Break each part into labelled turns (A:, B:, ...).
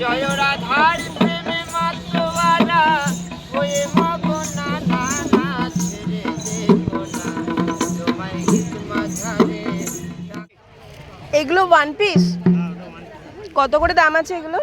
A: জয় রাধার প্রেমে মাতোয়ারা হয়ে মগনা না না ছেড়ে দেবো না তোমায় গীত মাঝারে
B: এগুলো ওয়ান পিস কত করে দাম আছে এগুলো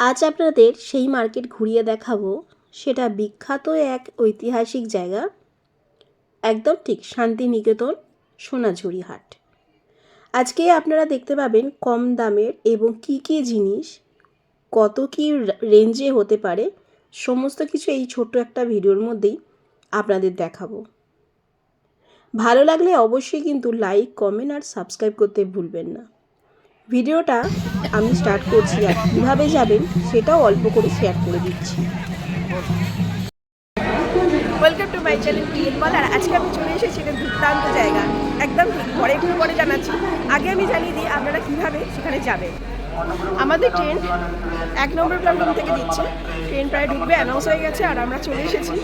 B: আজ আপনাদের সেই মার্কেট ঘুরিয়ে দেখাবো। সেটা বিখ্যাত এক ঐতিহাসিক জায়গা। একদম ঠিক শান্তিনিকেতন সোনাঝুরি হাট আজকে আপনারা দেখতে পাবেন কম দামের এবং কি কি জিনিস, কত কি রেঞ্জে হতে পারে, সমস্ত কিছু এই ছোট্ট একটা ভিডিওর মধ্যেই আপনাদের দেখাবো। ভালো লাগলে অবশ্যই কিন্তু লাইক, কমেন্ট আর সাবস্ক্রাইব করতে ভুলবেন না। ভিডিওটা আমি স্টার্ট করছি আর কীভাবে যাবেন সেটাও অল্প করে শেয়ার করে দিচ্ছি। Welcome to my channel create বল আর আজকে আমি চলে এসেছি এটা দুর্দান্ত জায়গা। একদম পরে একটু পরে জানাচ্ছি। আগে আমি জানিয়ে দিই আপনারা কীভাবে সেখানে যাবেন। আমাদের ট্রেন এক নম্বর প্ল্যাটফর্ম থেকে দিচ্ছে। ট্রেন প্রায় ঢুকবে অ্যানাউন্স হয়ে গেছে, আর আমরা চলে এসেছি।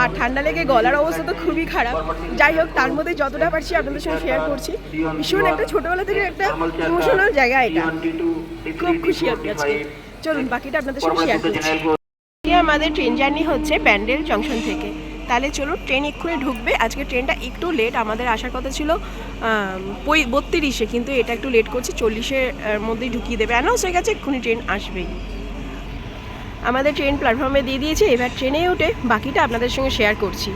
B: আর ঠান্ডা লেগে গলার অবস্থা তো খুবই খারাপ। যাই হোক, তার মধ্যে যতটা পারছি আপনাদের সঙ্গে শেয়ার করছি। ভীষণ একটা ছোটোবেলা থেকে একটা ইমোশনাল জায়গা এটা। খুব খুশি আপনি আজকে। চলুন, বাকিটা আপনাদের সঙ্গে শেয়ার করছি। আমাদের ট্রেন জার্নি হচ্ছে প্যান্ডেল জংশন থেকে। তাহলে চলো ট্রেন এক্ষুনি ঢুকবে। আজকে ট্রেনটা একটু লেট আমাদের আসার কথা ছিল পঁই, বত্রিশে, কিন্তু এটা একটু লেট করছে, চল্লিশের মধ্যেই ঢুকিয়ে দেবে। অ্যানাউন্স হয়ে গেছে, এক্ষুনি ট্রেন আসবেই আমাদের ট্রেন প্ল্যাটফর্মে দিয়ে দিয়েছে, এবার ট্রেনে উঠে বাকিটা আপনাদের সঙ্গে শেয়ার করছি।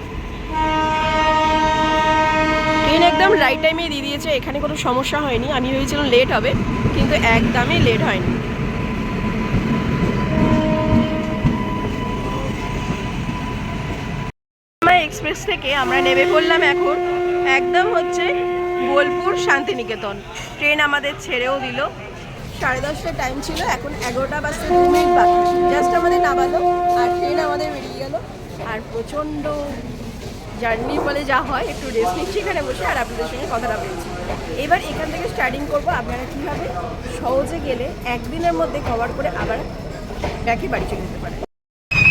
B: ট্রেন একদম রাইট টাইমে দিয়ে দিয়েছে, এখানে কোনো সমস্যা হয়নি। আমি ভেবেছিলাম লেট হবে, কিন্তু একদমই লেট হয়নি। এক্সপ্রেস থেকে আমরা নেমে পড়লাম এখন। একদম হচ্ছে বোলপুর শান্তিনিকেতন। ট্রেন আমাদের ছেড়েও দিল। সাড়ে দশটার টাইম ছিল, এখন এগারোটা বাজতে দু মিনিট বাকি। জাস্ট আমাদের নামালো, আর ট্রেন আমাদের বেরিয়ে গেল। আর প্রচণ্ড জার্নির ফলে যা হয়, একটু রেস্ট নিচ্ছি এখানে বসে, আর আপনাদের সঙ্গে কথাটা বলছি। এবার এখান থেকে স্টার্টিং করব, আপনারা কীভাবে সহজে গেলে একদিনের মধ্যে কভার করে আবার ব্যাকে বাড়ি চলে যেতে পারেন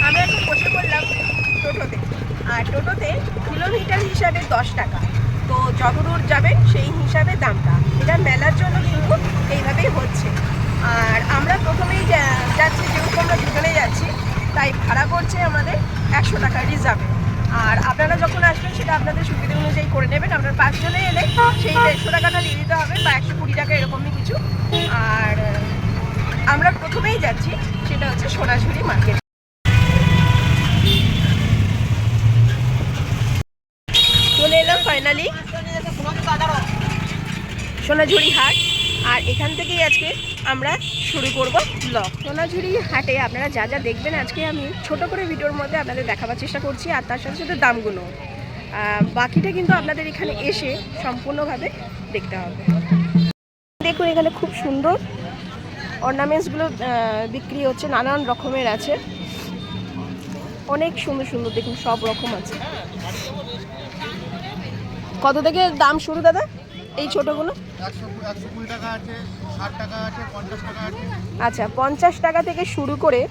B: আমি এখন বসে পড়লাম টোটোতে আর টোটোতে কিলোমিটার হিসাবে দশ টাকা। তো যত দূর যাবেন সেই হিসাবে দামটা। এটা মেলার জন্য কিন্তু এইভাবেই হচ্ছে। আর আমরা প্রথমেই যাচ্ছি, যেহেতু আমরা দুজনেই যাচ্ছি, তাই ভাড়া করছে আমাদের একশো টাকা রিজার্ভে আর আপনারা যখন আসবেন, সেটা আপনাদের সুবিধা অনুযায়ী করে নেবেন। আপনার পাঁচজনে এলে সেই দেড়শো টাকাটা দিয়ে দিতে হবে বা একশো কুড়ি টাকা এরকমই কিছু। আর আমরা প্রথমেই যাচ্ছি, সেটা হচ্ছে সোনাঝুরি মার্কেট। চলে এলাম ফাইনালি সোনাঝুরি হাট। আর এখান থেকেই আজকে আমরা শুরু করব ব্লগ সোনাঝুরি হাটে আপনারা যা যা দেখবেন, আজকে আমি ছোট করে ভিডিওর মধ্যে আপনাদের দেখাবার চেষ্টা করছি, আর তার সাথে সাথে দামগুলো। বাকিটা কিন্তু আপনাদের এখানে এসে সম্পূর্ণভাবে দেখতে হবে। দেখুন, এখানে খুব সুন্দর অর্নামেন্টসগুলো বিক্রি হচ্ছে, নানান রকমের আছে। অনেক সুন্দর সুন্দর, দেখুন, সব রকম আছে। কত থেকে দাম শুরু দাদা? এই ছোটগুলো? আচ্ছা পঞ্চাশ টাকা থেকে শুরু করে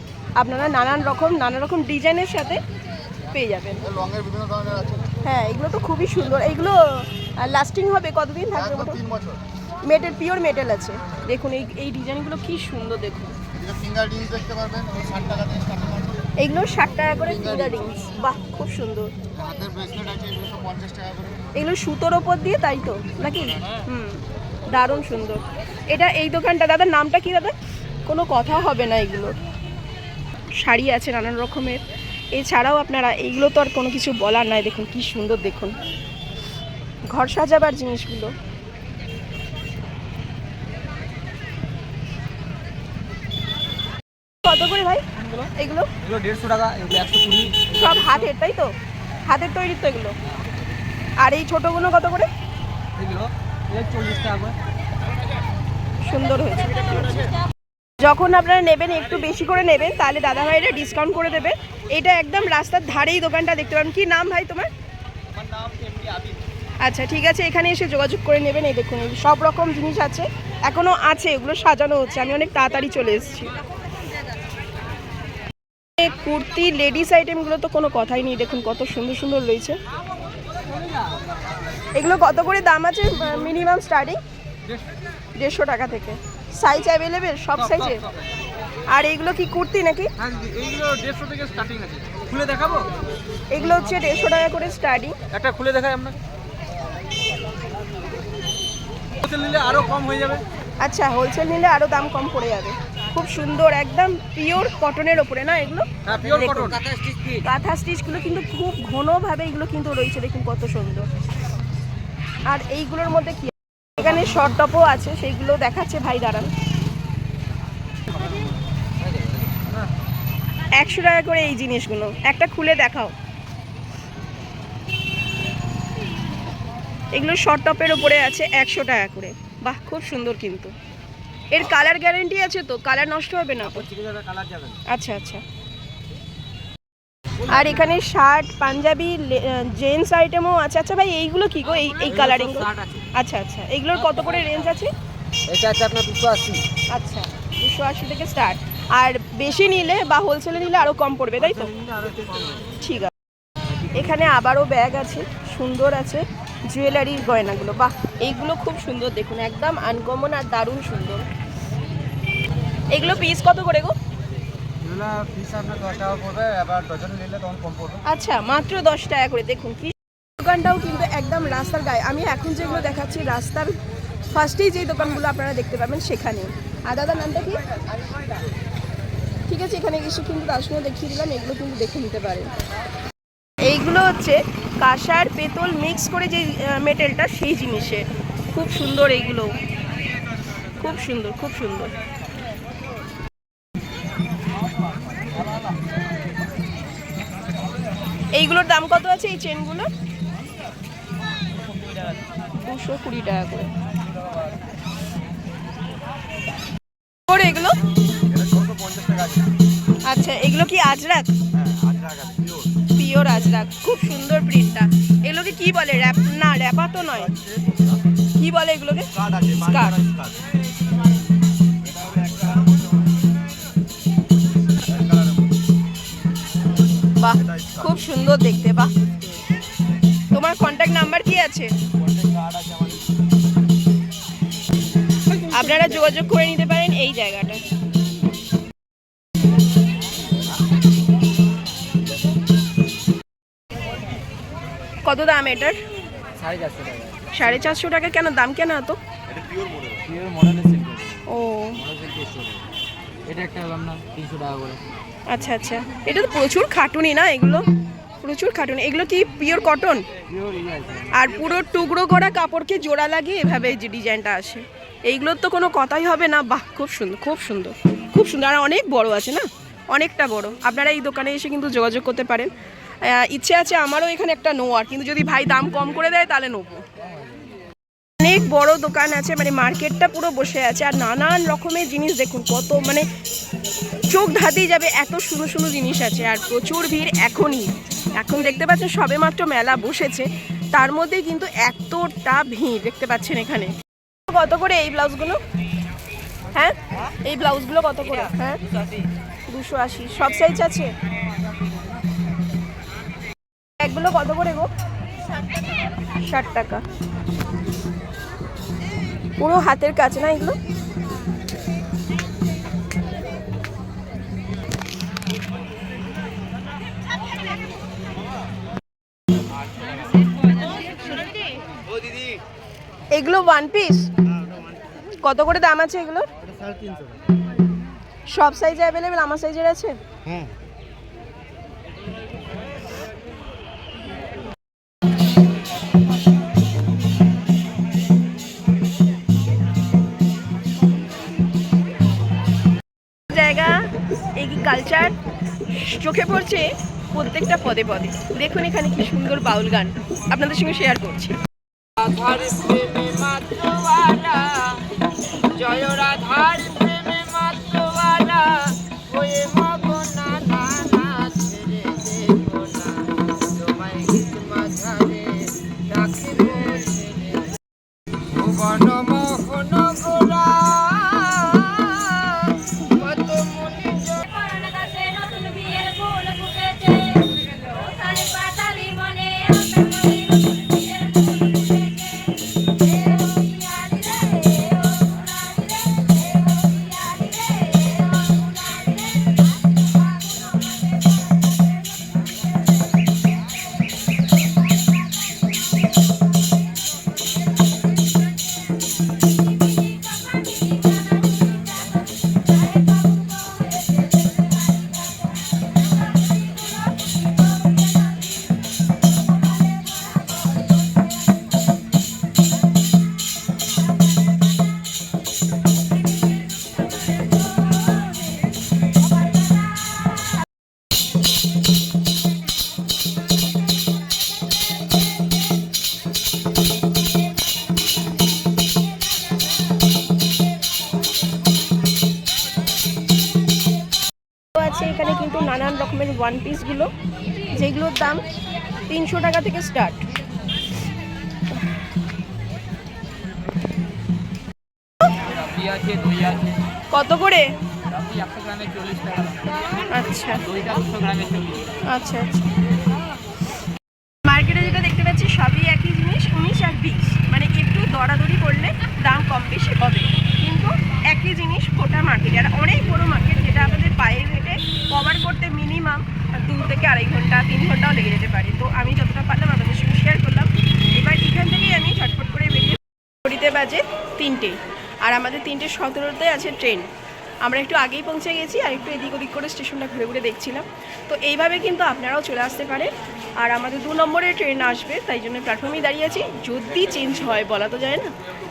B: আপনারা নানান রকম নানা রকম ডিজাইনের সাথে পেয়ে যাবেন। হ্যাঁ এগুলো তো খুবই সুন্দর। এগুলো লাস্টিং হবে কতদিন থাকবে মেটেল পিওর মেটেল আছে। দেখুন এই এই ডিজাইনগুলো কি সুন্দর দেখুন। এইগুলো ষাট টাকা করে ফিঙ্গার রিংস বাহ খুব সুন্দর।
C: হাতের ব্রেসলেট আছে এগুলো পঞ্চাশ টাকা করে।
B: এগুলো সুতোর ওপর দিয়ে তাই তো? নাকি? হুম দারুণ সুন্দর। এটা এই দোকানটা দাদা নামটা কি দাদা? কোনো কথা হবে না এগুলোর শাড়ি আছে নানান রকমের। এছাড়াও আপনারা এইগুলো তো আর কোনো কিছু বলার নাই দেখুন কি সুন্দর দেখুন। ঘর সাজাবার জিনিসগুলো। কত করে ভাই? এগুলো?
D: এগুলো দেড়শো টাকা
B: সব হাতের তাই তো? হাতের তৈরি তো এগুলো? আর এই ছোটোগুলো কত করে? সুন্দর হয়েছে। যখন আপনারা নেবেন একটু বেশি করে নেবেন তাহলে দাদা ভাইরা ডিসকাউন্ট করে দেবে। এটা একদম রাস্তার ধারেই দোকানটা দেখতে পাবেন। কি নাম ভাই তোমার? আচ্ছা ঠিক আছে এখানে এসে যোগাযোগ করে নেবেন। এই দেখুন সব রকম জিনিস আছে। এখনও আছে এগুলো সাজানো হচ্ছে। আমি অনেক তাড়াতাড়ি চলে এসেছি। কুর্তি লেডিস আইটেমগুলো তো কোনো কথাই নেই। দেখুন কত সুন্দর সুন্দর রয়েছে। এগুলো কত করে দাম আছে? মিনিমাম স্টার্টিং দেড়শো টাকা থেকে। সাইজ অ্যাভেলেবেল সব সাইজে আর এগুলো কি কুর্তি নাকি?
D: হ্যাঁ দেড়শো থেকে স্টার্টিং আছে। খুলে দেখাবো?
B: এগুলো হচ্ছে দেড়শো টাকা করে স্টার্টিং
D: একটা খুলে দেখাই আপনাকে হোলসেল নিলে আরও কম হয়ে যাবে।
B: আচ্ছা হোলসেল নিলে আরও দাম কম পড়ে যাবে। খুব সুন্দর একদম পিওর কটনের ওপরে না এগুলো?
D: হ্যাঁ।
B: কাঁথা স্টিচগুলো কিন্তু খুব ঘনভাবে এগুলো কিন্তু রয়েছে দেখুন কত সুন্দর। আর এইগুলোর মধ্যে কি? এখানে শর্ট টপও আছে সেইগুলো দেখাচ্ছে ভাই দাঁড়ান। একশো টাকা করে এই জিনিসগুলো। একটা খুলে দেখাও। এগুলো শর্ট টপের উপরে আছে একশো টাকা করে। বাহ খুব সুন্দর কিন্তু। এর কালার গ্যারেন্টি আছে তো? কালার নষ্ট হবে না। আচ্ছা আচ্ছা। আর এখানে শার্ট পাঞ্জাবি জেন্টস আইটেমও আছে। আচ্ছা ভাই এইগুলো কি গো? এই এই কালারিং আচ্ছা আচ্ছা। এইগুলোর কত করে রেঞ্জ আছে?
D: এটা আছে আপনার দুশো আশি।
B: আচ্ছা দুশো আশি থেকে স্টার্ট আর বেশি নিলে বা হোলসেলে নিলে আরও কম পড়বে তাই তো? ঠিক আছে। এখানে আবারও ব্যাগ আছে সুন্দর আছে। জুয়েলারির গয়নাগুলো। বাহ এইগুলো খুব সুন্দর। দেখুন একদম আনকমন আর দারুণ সুন্দর। এগুলো পিস কত করে গো? আচ্ছা মাত্র দশ টাকা করে, দেখুন কি। দোকানটাও কিন্তু একদম রাস্তার গায়ে। আমি এখন যেগুলো দেখাচ্ছি, রাস্তার ফার্স্টেই যে দোকানগুলো আপনারা দেখতে পাবেন সেখানে আর দাদার নামটা কি? ঠিক আছে, এখানে এসে কিন্তু তার দেখিয়ে দিলাম, এগুলো কিন্তু দেখে নিতে পারেন। এইগুলো হচ্ছে কাঁসার পেতল মিক্স করে যে মেটেলটা, সেই জিনিসের খুব সুন্দর এইগুলো। খুব সুন্দর খুব সুন্দর। এইগুলোর দাম কত আছে এই চেনগুলো দুশো কুড়ি টাকা করে। করে এগুলো? আচ্ছা এগুলো কি আজরাক?
C: পিওর
B: আজরাক। খুব সুন্দর প্রিন্টটা এগুলোকে কি বলে? র্যাপ না র্যাপা তো নয়। কি বলে এগুলোকে?
C: স্কার্ট
B: সুন্দর দেখতে বাহ। তোমার কন্ট্যাক্ট নাম্বার কি আছে? আপনারা যোগাযোগ করে নিতে পারেন এই জায়গাটা কত দাম এটার?
D: সাড়ে চারশো টাকা।
B: কেন দাম কেন এত? ও।
D: মডেল সিল্ক দেড়শো টাকা এটা একটা হলাম না তিনশো টাকা করে।
B: আচ্ছা আচ্ছা। এটা তো প্রচুর খাটুনি না এগুলো? প্রচুর খাটুনি এগুলো কি পিওর কটন আর পুরো টুকরো করা কাপড়কে জোড়া লাগিয়ে এভাবে যে ডিজাইনটা আসে। এইগুলোর তো কোনো কথাই হবে না। বাহ, খুব সুন্দর খুব সুন্দর। খুব সুন্দর। আর অনেক বড় আছে না? অনেকটা বড়। আপনারা এই দোকানে এসে কিন্তু যোগাযোগ করতে পারেন। ইচ্ছে আছে আমারও এখানে একটা নোয়ার কিন্তু যদি ভাই দাম কম করে দেয়, তাহলে নেব। অনেক বড় দোকান আছে মানে মার্কেটটা পুরো বসে আছে। আর নানান রকমের জিনিস দেখুন, কত মানে চোখ ধাতেই যাবে। এত সুন্দর সুন্দর জিনিস আছে। আর প্রচুর ভিড় এখনই। এখন দেখতে পাচ্ছেন সবে মাত্র মেলা বসেছে। তার মধ্যে কিন্তু এতটা ভিড় দেখতে পাচ্ছেন এখানে। কত করে এই ব্লাউজগুলো? হ্যাঁ? এই ব্লাউজগুলো কত করে? হ্যাঁ? দুশো আশি। সব সাইজ আছে? এগুলো কত করে গো? ষাট টাকা। পুরো হাতের কাছে না এগুলো? এগুলো ওয়ান পিস কত করে দাম আছে এগুলো সব সাইজে অ্যাভেলেবেল আমার সাইজের আছে?
C: হ্যাঁ
B: জায়গা এই কালচার চোখে পড়ছে প্রত্যেকটা পদে পদে। দেখুন এখানে কি সুন্দর বাউল গান। আপনাদের সঙ্গে শেয়ার করছি।
A: রাধার প্রেমে মাতোয়ালা জয় হয়ে মগনা না না ছেড়ে দেবো না। তোমায় গীত মাঝারে রাখিব
B: ওয়ান পিসগুলো যেগুলোর দাম তিনশো টাকা থেকে স্টার্ট কত করে? আচ্ছা। আচ্ছা আচ্ছা মার্কেটে যেটা দেখতে পাচ্ছি সবই একই জিনিস উনিশ আর বিশ মানে একটু দরাদরি করলে দাম কম বেশি হবে কিন্তু একই জিনিস গোটা মার্কেটে আর অনেক বড় মার্কেট যেটা আমাদের পায়ে হেঁটে কভার করতে মিনিমাম দু থেকে আড়াই ঘণ্টা, তিন ঘন্টাও লেগে যেতে পারে। তো আমি যতটা পারলাম আপনাদের সঙ্গে শেয়ার করলাম। এবার এখান থেকেই আমি ঝটফট করে বেরিয়ে ঘড়িতে বাজে তিনটে। আর আমাদের তিনটে সতেরোতে আছে ট্রেন আমরা একটু আগেই পৌঁছে গেছি আর একটু এদিক ওদিক করে স্টেশনটা ঘুরে ঘুরে দেখছিলাম। তো এইভাবে কিন্তু আপনারাও চলে আসতে পারেন। আর আমাদের দু নম্বরে ট্রেন আসবে, তাই জন্য প্ল্যাটফর্মেই দাঁড়িয়ে আছি। যদি চেঞ্জ হয়, বলা তো যায় না,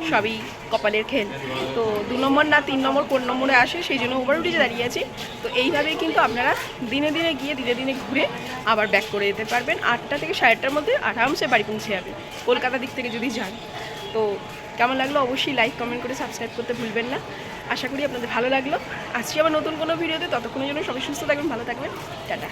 B: সবই কপালের খেল। তো দু নম্বর না, তিন নম্বর, কোন নম্বরে আসে, সেই জন্য ওভার উঠে দাঁড়িয়ে আছি। তো এইভাবেই কিন্তু আপনারা দিনে দিনে গিয়ে, দিনে দিনে ঘুরে আবার ব্যাক করে যেতে পারবেন। আটটা থেকে সাড়ে আটটার মধ্যে আরামসে বাড়ি পৌঁছে যাবে কলকাতা দিক থেকে যদি যান। তো কেমন লাগল অবশ্যই লাইক কমেন্ট করে সাবস্ক্রাইব করতে ভুলবেন না। আশা করি আপনাদের ভালো লাগল। আজকে আবার নতুন কোনো ভিডিওতে ততক্ষণের জন্য সবাই সুস্থ থাকবেন, ভালো থাকবেন। টাটা।